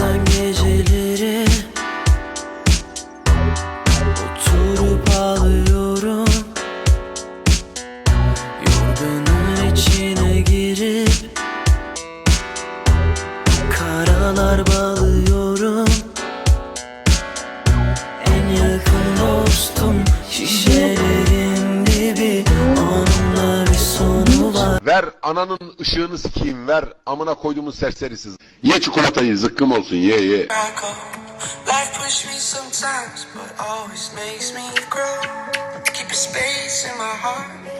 Sen geceleri Oturup ağlıyorum. Yorganın içine girip Karalar bana Ver ananın ışığını sikeyim ver. Amına koyduğumun serserisiz. Ye çikolatayı zıkkım olsun ye ye. Life push me sometimes, but always makes me grow. Keep a space in my heart